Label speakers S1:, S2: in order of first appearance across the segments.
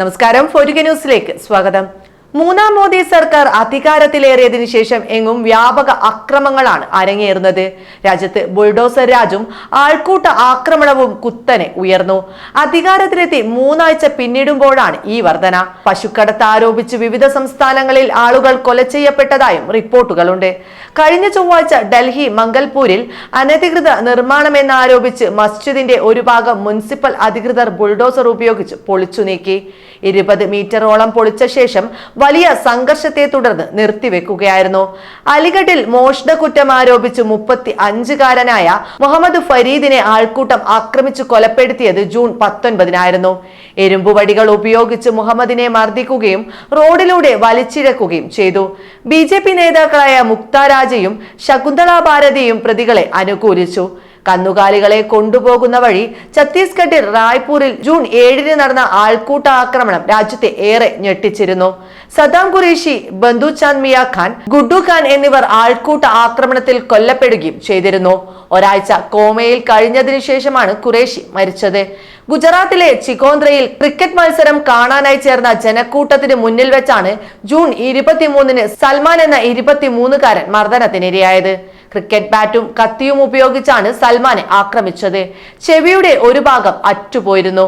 S1: നമസ്കാരം ഫോരുക ന്യൂസിലേക്ക് സ്വാഗതം. മൂന്നാം മോദി സർക്കാർ അധികാരത്തിലേറിയതിനു ശേഷം എങ്ങും വ്യാപക അക്രമങ്ങളാണ് അരങ്ങേറുന്നത്. രാജ്യത്ത് ബുൾഡോസർ രാജും ആൾക്കൂട്ട ആക്രമണവും കുത്തനെ ഉയർന്നു. അധികാരത്തിലെത്തി മൂന്നാഴ്ച പിന്നിടുമ്പോഴാണ് ഈ വർധന. പശുക്കടത്ത് ആരോപിച്ച് വിവിധ സംസ്ഥാനങ്ങളിൽ ആളുകൾ കൊല ചെയ്യപ്പെട്ടതായും റിപ്പോർട്ടുകളുണ്ട്. കഴിഞ്ഞ ചൊവ്വാഴ്ച ഡൽഹി മംഗൽപൂരിൽ അനധികൃത നിർമ്മാണമെന്നാരോപിച്ച് മസ്ജിദിന്റെ ഒരു ഭാഗം മുനിസിപ്പൽ അധികൃതർ ബുൾഡോസർ ഉപയോഗിച്ച് പൊളിച്ചു നീക്കി. ഇരുപത് മീറ്ററോളം പൊളിച്ച ശേഷം വലിയ സംഘർഷത്തെ തുടർന്ന് നിർത്തിവെക്കുകയായിരുന്നു. അലിഗഡിൽ മോഷണ കുറ്റം ആരോപിച്ച് മുപ്പത്തി അഞ്ചുകാരനായ മുഹമ്മദ് ഫരീദിനെ ആൾക്കൂട്ടം ആക്രമിച്ചു കൊലപ്പെടുത്തിയത് ജൂൺ പത്തൊൻപതിനായിരുന്നു. എരുമ്പുവടികൾ ഉപയോഗിച്ച് മുഹമ്മദിനെ മർദ്ദിക്കുകയും റോഡിലൂടെ വലിച്ചിഴക്കുകയും ചെയ്തു. ബി നേതാക്കളായ മുക്താരാജയും ശകുന്തള ഭാരതിയും പ്രതികളെ അനുകൂലിച്ചു. കന്നുകാലികളെ കൊണ്ടുപോകുന്ന വഴി ഛത്തീസ്ഗഡിൽ റായ്പൂരിൽ ജൂൺ ഏഴിന് നടന്ന ആൾക്കൂട്ട ആക്രമണം രാജ്യത്തെ ഏറെ ഞെട്ടിച്ചിരുന്നു. സദാം ഖുറേഷി ബന്ധു ചാന്ദ് മിയ ഖാൻ ഗുഡു ഖാൻ എന്നിവർ ആൾക്കൂട്ട ആക്രമണത്തിൽ കൊല്ലപ്പെടുകയും ചെയ്തിരുന്നു. ഒരാഴ്ച കോമയിൽ കഴിഞ്ഞതിനു ശേഷമാണ് ഖുറേഷി മരിച്ചത്. ഗുജറാത്തിലെ ചിക്കോന്ദ്രയിൽ ക്രിക്കറ്റ് മത്സരം കാണാനായി ചേർന്ന ജനക്കൂട്ടത്തിന് മുന്നിൽ വെച്ചാണ് ജൂൺ ഇരുപത്തിമൂന്നിന് സൽമാൻ എന്ന ഇരുപത്തിമൂന്നുകാരൻ മർദ്ദനത്തിനിരയായത്. ക്രിക്കറ്റ് ബാറ്റും കത്തിയും ഉപയോഗിച്ചാണ് സൽമാനെ ആക്രമിച്ചത്. ചെവിയുടെ ഒരു ഭാഗം അറ്റുപോയിരുന്നു.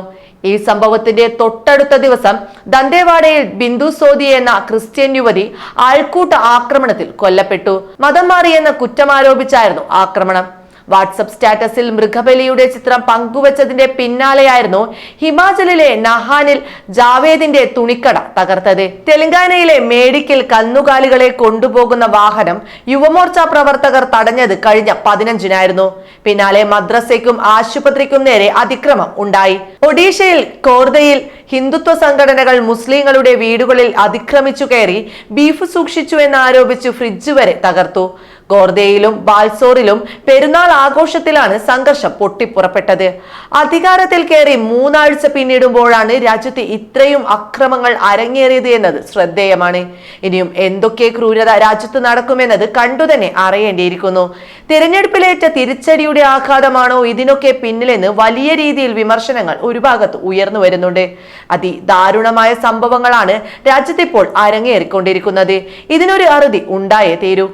S1: ഈ സംഭവത്തിന്റെ തൊട്ടടുത്ത ദിവസം ദന്തേവാഡയിൽ ബിന്ദു സോദി എന്ന ക്രിസ്ത്യൻ യുവതി ആൾക്കൂട്ട ആക്രമണത്തിൽ കൊല്ലപ്പെട്ടു. മതം മാറിയെന്ന കുറ്റമാരോപിച്ചായിരുന്നു ആക്രമണം. വാട്സപ്പ് സ്റ്റാറ്റസിൽ മൃഗബലിയുടെ ചിത്രം പങ്കുവച്ചതിന്റെ പിന്നാലെയായിരുന്നു ഹിമാചലിലെ നഹാനിൽ ജാവേദിന്റെ തുണിക്കട തകർത്തത്. തെലങ്കാനയിലെ മേഡിക്കിൽ കന്നുകാലികളെ കൊണ്ടുപോകുന്ന വാഹനം യുവമോർച്ച പ്രവർത്തകർ തടഞ്ഞത് കഴിഞ്ഞ പതിനഞ്ചിനായിരുന്നു. പിന്നാലെ മദ്രസയ്ക്കും ആശുപത്രിക്കും നേരെ അതിക്രമം ഉണ്ടായി. ഒഡീഷയിൽ കോർദയിൽ ഹിന്ദുത്വ സംഘടനകൾ മുസ്ലിങ്ങളുടെ വീടുകളിൽ അതിക്രമിച്ചു കയറി ബീഫ് സൂക്ഷിച്ചു എന്നാരോപിച്ച് ഫ്രിഡ്ജ് വരെ തകർത്തു. ഗോർദയിലും ബാൽസോറിലും പെരുന്നാൾ ആഘോഷത്തിലാണ് സംഘർഷം പൊട്ടിപ്പുറപ്പെട്ടത്. അധികാരത്തിൽ കയറി മൂന്നാഴ്ച പിന്നിടുമ്പോഴാണ് രാജ്യത്ത് ഇത്രയും അക്രമങ്ങൾ അരങ്ങേറിയത് എന്നത് ശ്രദ്ധേയമാണ്. ഇനിയും എന്തൊക്കെ ക്രൂരത രാജ്യത്ത് നടക്കുമെന്നത് കണ്ടുതന്നെ അറിയേണ്ടിയിരിക്കുന്നു. തിരഞ്ഞെടുപ്പിലേറ്റ തിരിച്ചടിയുടെ ആഘാതമാണോ ഇതിനൊക്കെ പിന്നിലെന്ന് വലിയ രീതിയിൽ വിമർശനങ്ങൾ ഒരു ഭാഗത്ത് ഉയർന്നു വരുന്നുണ്ട്. അതിദാരുണമായ സംഭവങ്ങളാണ് രാജ്യത്തിപ്പോൾ അരങ്ങേറിക്കൊണ്ടിരിക്കുന്നത്. ഇതിനൊരു അറുതി ഉണ്ടായേ തീരൂ.